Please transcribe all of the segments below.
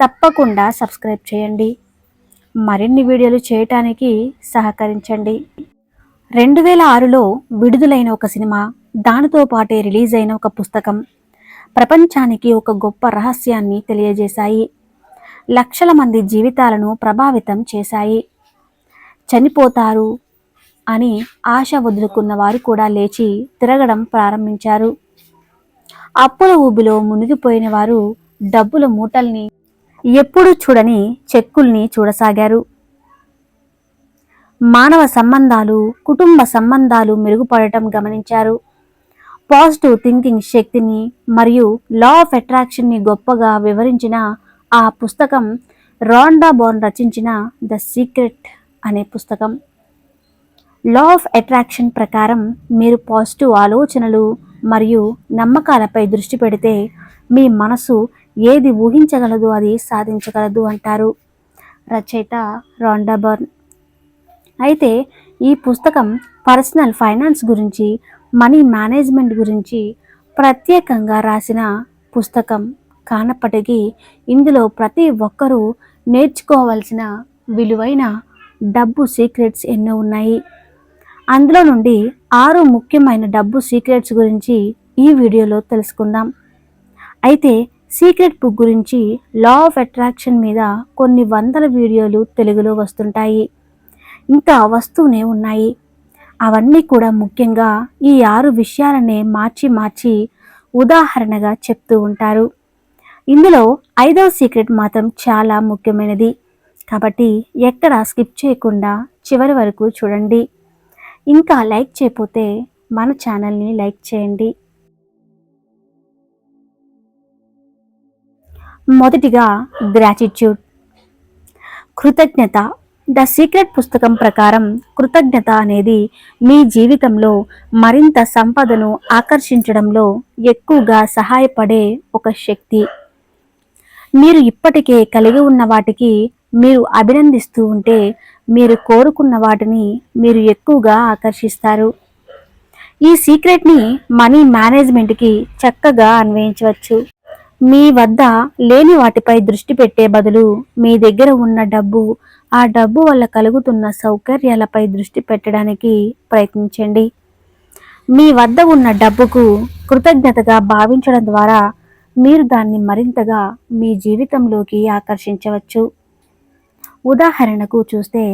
తప్పకుండా సబ్స్క్రైబ్ చేయండి. మరిన్ని వీడియోలు చేయటానికి సహకరించండి. రెండు వేల ఆరులో విడుదలైన ఒక సినిమా దానితో పాటే రిలీజ్ అయిన ఒక పుస్తకం ప్రపంచానికి ఒక గొప్ప రహస్యాన్ని తెలియజేశాయి. లక్షల మంది జీవితాలను ప్రభావితం చేశాయి. చనిపోతారు అని ఆశ వదులుకున్న వారు కూడా లేచి తిరగడం ప్రారంభించారు. అప్పుల ఊబిలో మునిగిపోయిన వారు డబ్బుల మూటల్ని ఎప్పుడూ చూడని చెక్కుల్ని చూడసాగారు. మానవ సంబంధాలు కుటుంబ సంబంధాలు మెరుగుపడటం గమనించారు. పాజిటివ్ థింకింగ్ శక్తిని మరియు లా ఆఫ్ అట్రాక్షన్ని గొప్పగా వివరించిన ఆ పుస్తకం రాండా బోర్న్ రచించిన ద సీక్రెట్ అనే పుస్తకం. లా ఆఫ్ అట్రాక్షన్ ప్రకారం మీరు పాజిటివ్ ఆలోచనలు మరియు నమ్మకాలపై దృష్టి పెడితే మీ మనసు ఏది ఊహించగలదు అది సాధించగలదు అంటారు. రచయిత రాండాబర్న్ అయితే ఈ పుస్తకం పర్సనల్ ఫైనాన్స్ గురించి మనీ మేనేజ్మెంట్ గురించి ప్రత్యేకంగా రాసిన పుస్తకం కానప్పటికీ ఇందులో ప్రతి ఒక్కరూ నేర్చుకోవాల్సిన విలువైన డబ్బు సీక్రెట్స్ ఎన్నో ఉన్నాయి. అందులో నుండి ఆరు ముఖ్యమైన డబ్బు సీక్రెట్స్ గురించి ఈ వీడియోలో తెలుసుకుందాం. అయితే సీక్రెట్ బుక్ గురించి లా ఆఫ్ అట్రాక్షన్ మీద కొన్ని వందల వీడియోలు తెలుగులో వస్తుంటాయి. ఇంకా వస్తూనే ఉన్నాయి. అవన్నీ కూడా ముఖ్యంగా ఈ ఆరు విషయాలనే మార్చి మార్చి ఉదాహరణగా చెప్తూ ఉంటారు. ఇందులో ఐదవ సీక్రెట్ మాత్రం చాలా ముఖ్యమైనది. కాబట్టి ఎక్కడ స్కిప్ చేయకుండా చివరి వరకు చూడండి. ఇంకా లైక్ చేయకపోతే మన ఛానల్ని లైక్ చేయండి. మొదటిగా గ్రాటిట్యూడ్ కృతజ్ఞత. ద సీక్రెట్ పుస్తకం ప్రకారం కృతజ్ఞత అనేది మీ జీవితంలో మరింత సంపదను ఆకర్షించడంలో ఎక్కువగా సహాయపడే ఒక శక్తి. మీరు ఇప్పటికే కలిగి ఉన్న వాటికి మీరు అభినందిస్తూ ఉంటే మీరు కోరుకున్న వాటిని మీరు ఎక్కువగా ఆకర్షిస్తారు. ఈ సీక్రెట్ని మనీ మేనేజ్మెంట్కి చక్కగా అన్వయించవచ్చు. మీ వద్ద లేని వాటిపై దృష్టి పెట్టే బదులు మీ దగ్గర ఉన్న డబ్బు ఆ డబ్బు వల్ల కలుగుతున్న సౌకర్యాలపై దృష్టి పెట్టడానికి ప్రయత్నించండి. మీ వద్ద ఉన్న డబ్బుకు కృతజ్ఞతగా భావించడం ద్వారా మీరు దాన్ని మరింతగా మీ జీవితంలోకి ఆకర్షించవచ్చు. ఉదాహరణకు చూస్తే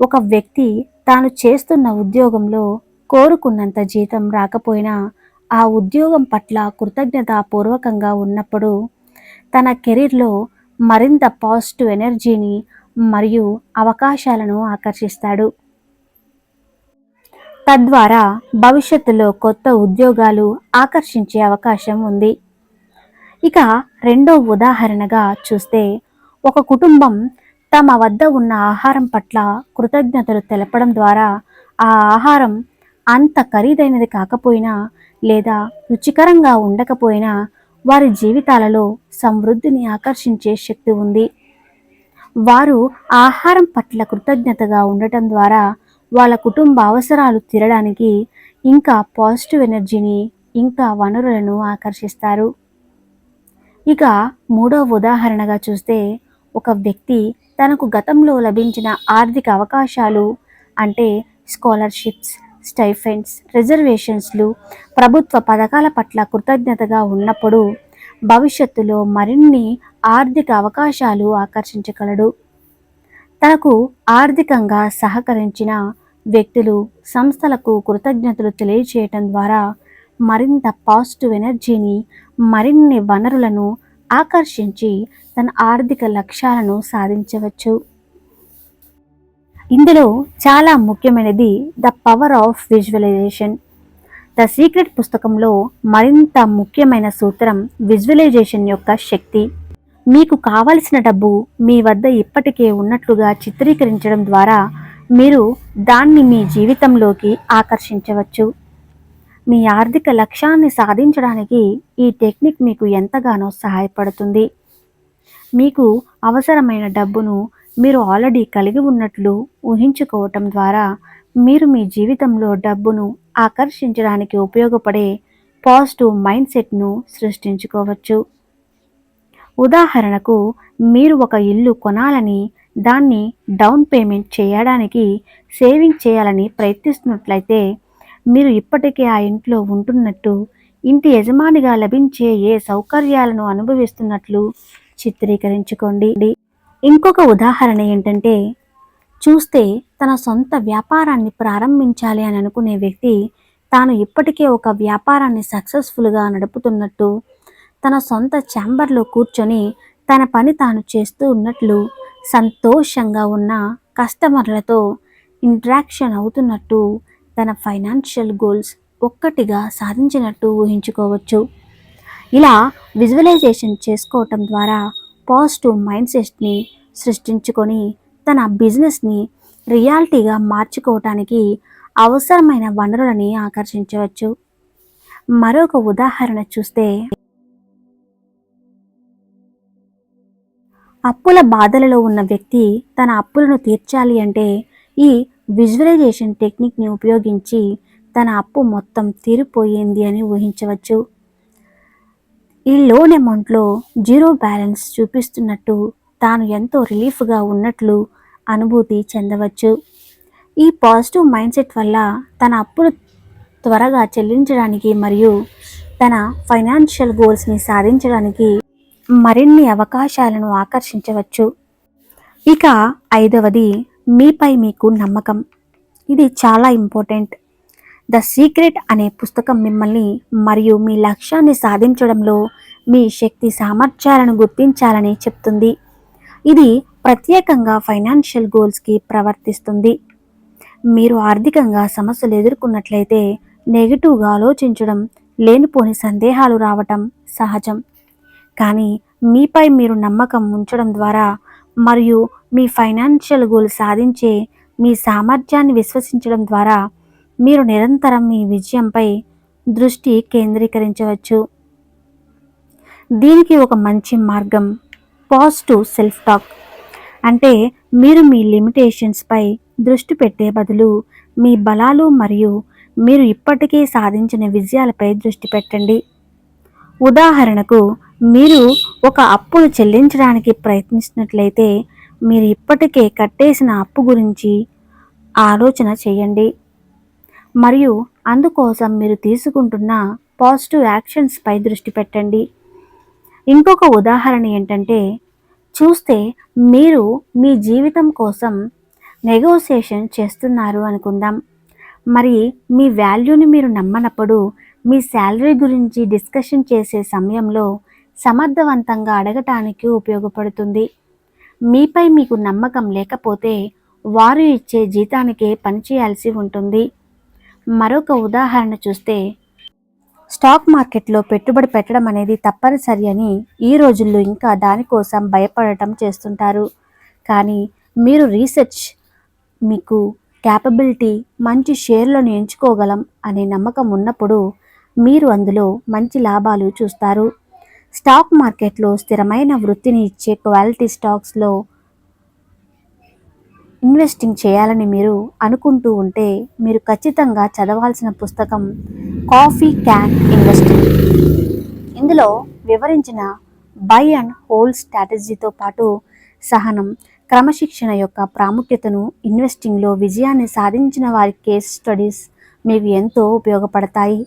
ఒక వ్యక్తి తాను చేస్తున్న ఉద్యోగంలో కోరుకున్నంత జీతం రాకపోయినా ఆ ఉద్యోగం పట్ల కృతజ్ఞతాపూర్వకంగా ఉన్నప్పుడు తన కెరీర్లో మరింత పాజిటివ్ ఎనర్జీని మరియు అవకాశాలను ఆకర్షిస్తాడు. తద్వారా భవిష్యత్తులో కొత్త ఉద్యోగాలు ఆకర్షించే అవకాశం ఉంది. ఇక రెండో ఉదాహరణగా చూస్తే ఒక కుటుంబం తమ వద్ద ఉన్న ఆహారం పట్ల కృతజ్ఞతలు తెలపడం ద్వారా ఆ ఆహారం అంత ఖరీదైనది కాకపోయినా లేదా రుచికరంగా ఉండకపోయినా వారి జీవితాలలో సమృద్ధిని ఆకర్షించే శక్తి ఉంది. వారు ఆహారం పట్ల కృతజ్ఞతగా ఉండటం ద్వారా వాళ్ళ కుటుంబ అవసరాలు తీరడానికి ఇంకా పాజిటివ్ ఎనర్జీని ఇంకా వనరులను ఆకర్షిస్తారు. ఇక మూడవ ఉదాహరణగా చూస్తే ఒక వ్యక్తి తనకు గతంలో లభించిన ఆర్థిక అవకాశాలు అంటే స్కాలర్షిప్స్ స్టైఫెండ్స్ రిజర్వేషన్స్లు ప్రభుత్వ పథకాల పట్ల కృతజ్ఞతగా ఉన్నప్పుడు భవిష్యత్తులో మరిన్ని ఆర్థిక అవకాశాలు ఆకర్షించగలడు. తనకు ఆర్థికంగా సహకరించిన వ్యక్తులు సంస్థలకు కృతజ్ఞతలు తెలియచేయటం ద్వారా మరింత పాజిటివ్ ఎనర్జీని మరిన్ని వనరులను ఆకర్షించి తన ఆర్థిక లక్ష్యాలను సాధించవచ్చు. ఇందులో చాలా ముఖ్యమైనది the power of visualization. The secret పుస్తకంలో మరింత ముఖ్యమైన సూత్రం విజువలైజేషన్ యొక్క శక్తి. మీకు కావలసిన డబ్బు మీ వద్ద ఇప్పటికే ఉన్నట్లుగా చిత్రీకరించడం ద్వారా మీరు దాన్ని మీ జీవితంలోకి ఆకర్షించవచ్చు. మీ ఆర్థిక లక్ష్యాన్ని సాధించడానికి ఈ టెక్నిక్ మీకు ఎంతగానో సహాయపడుతుంది. మీకు అవసరమైన డబ్బును మీరు ఆల్రెడీ కలిగి ఉన్నట్లు ఊహించుకోవటం ద్వారా మీరు మీ జీవితంలో డబ్బును ఆకర్షించడానికి ఉపయోగపడే పాజిటివ్ మైండ్ సెట్ను సృష్టించుకోవచ్చు. ఉదాహరణకు మీరు ఒక ఇల్లు కొనాలని దాన్ని డౌన్ పేమెంట్ చేయడానికి సేవింగ్ చేయాలని ప్రయత్నిస్తున్నట్లయితే మీరు ఇప్పటికే ఆ ఇంట్లో ఉంటున్నట్టు ఇంటి యజమానిగా లభించే ఏ సౌకర్యాలను అనుభవిస్తున్నట్లు చిత్రీకరించుకోండి. ఇంకొక ఉదాహరణ ఏంటంటే చూస్తే తన సొంత వ్యాపారాన్ని ప్రారంభించాలి అని అనుకునే వ్యక్తి తాను ఇప్పటికే ఒక వ్యాపారాన్ని సక్సెస్ఫుల్గా నడుపుతున్నట్టు తన సొంత ఛాంబర్లో కూర్చొని తన పని తాను చేస్తూ ఉన్నట్లు సంతోషంగా ఉన్న కస్టమర్లతో ఇంట్రాక్షన్ అవుతున్నట్టు తన ఫైనాన్షియల్ గోల్స్ ఒక్కటిగా సాధించినట్టు ఊహించుకోవచ్చు. ఇలా విజువలైజేషన్ చేసుకోవటం ద్వారా పాజిటివ్ మైండ్ సెట్ని సృష్టించుకొని తన బిజినెస్ని రియాలిటీగా మార్చుకోవటానికి అవసరమైన వనరులని ఆకర్షించవచ్చు. మరొక ఉదాహరణ చూస్తే అప్పుల బాధలలో ఉన్న వ్యక్తి తన అప్పులను తీర్చాలి అంటే ఈ విజువలైజేషన్ టెక్నిక్ని ఉపయోగించి తన అప్పు మొత్తం తీరిపోయింది అని ఊహించవచ్చు. ఈ లోన్ అమౌంట్లో జీరో బ్యాలెన్స్ చూపిస్తున్నట్టు తాను ఎంతో రిలీఫ్గా ఉన్నట్లు అనుభూతి చెందవచ్చు. ఈ పాజిటివ్ మైండ్ సెట్ వల్ల తన అప్పులు త్వరగా చెల్లించడానికి మరియు తన ఫైనాన్షియల్ గోల్స్ని సాధించడానికి మరిన్ని అవకాశాలను ఆకర్షించవచ్చు. ఇక ఐదవది మీపై మీకు నమ్మకం. ఇది చాలా ఇంపార్టెంట్. ద సీక్రెట్ అనే పుస్తకం మిమ్మల్ని మరియు మీ లక్ష్యాన్ని సాధించడంలో మీ శక్తి సామర్థ్యాలను గుర్తించాలని చెప్తుంది. ఇది ప్రత్యేకంగా ఫైనాన్షియల్ గోల్స్కి ప్రవర్తిస్తుంది. మీరు ఆర్థికంగా సమస్యలు ఎదుర్కొన్నట్లయితే నెగిటివ్గా ఆలోచించడం లేనిపోని సందేహాలు రావటం సహజం. కానీ మీపై మీరు నమ్మకం ఉంచడం ద్వారా మరియు మీ ఫైనాన్షియల్ గోల్ సాధించే మీ సామర్థ్యాన్ని విశ్వసించడం ద్వారా మీరు నిరంతరం మీ విజయంపై దృష్టి కేంద్రీకరించవచ్చు. దీనికి ఒక మంచి మార్గం పాజిటివ్ సెల్ఫ్ టాక్ అంటే మీరు మీ లిమిటేషన్స్పై దృష్టి పెట్టే బదులు మీ బలాలు మరియు మీరు ఇప్పటికే సాధించిన విజయాలపై దృష్టి పెట్టండి. ఉదాహరణకు మీరు ఒక అప్పును చెల్లించడానికి ప్రయత్నిస్తున్నట్లయితే మీరు ఇప్పటికే కట్టేసిన అప్పు గురించి ఆలోచన చేయండి. మరియు అందుకోసం మీరు తీసుకుంటున్న పాజిటివ్ యాక్షన్స్పై దృష్టి పెట్టండి. ఇంకొక ఉదాహరణ ఏంటంటే చూస్తే మీరు మీ జీవితం కోసం నెగోసియేషన్ చేస్తున్నారు అనుకుందాం. మరి మీ వాల్యూని మీరు నమ్మనప్పుడు మీ శాలరీ గురించి డిస్కషన్ చేసే సమయంలో సమర్థవంతంగా అడగటానికి ఉపయోగపడుతుంది. మీపై మీకు నమ్మకం లేకపోతే వారు ఇచ్చే జీతానికే పనిచేయాల్సి ఉంటుంది. మరొక ఉదాహరణ చూస్తే స్టాక్ మార్కెట్లో పెట్టుబడి పెట్టడం అనేది తప్పనిసరి అని ఈ రోజుల్లో ఇంకా దానికోసం భయపడటం చేస్తుంటారు. కానీ మీరు రీసెర్చ్ మీకు క్యాపబిలిటీ మంచి షేర్లను ఎంచుకోగలం అనే నమ్మకం ఉన్నప్పుడు మీరు అందులో మంచి లాభాలు చూస్తారు. స్టాక్ మార్కెట్లో స్థిరమైన వృత్తిని ఇచ్చే క్వాలిటీ స్టాక్స్లో ఇన్వెస్టింగ్ చేయాలని మీరు అనుకుంటూ ఉంటే మీరు ఖచ్చితంగా చదవాల్సిన పుస్తకం కాఫీ క్యాన్ ఇన్వెస్టింగ్ ఇందులో వివరించిన బై అండ్ హోల్డ్ స్ట్రాటజీతో పాటు సహనం క్రమశిక్షణ యొక్క ప్రాముఖ్యతను ఇన్వెస్టింగ్లో విజయాన్ని సాధించిన వారి కేస్ స్టడీస్ మీకు ఎంతో ఉపయోగపడతాయి.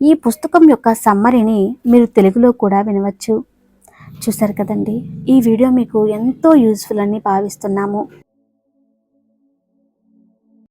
ఈ పుస్తకం యొక్క సమ్మరిని మీరు తెలుగులో కూడా వినవచ్చు. చూసారు కదండి? ఈ వీడియో మీకు ఎంతో యూజ్ఫుల్ అని భావిస్తున్నాము.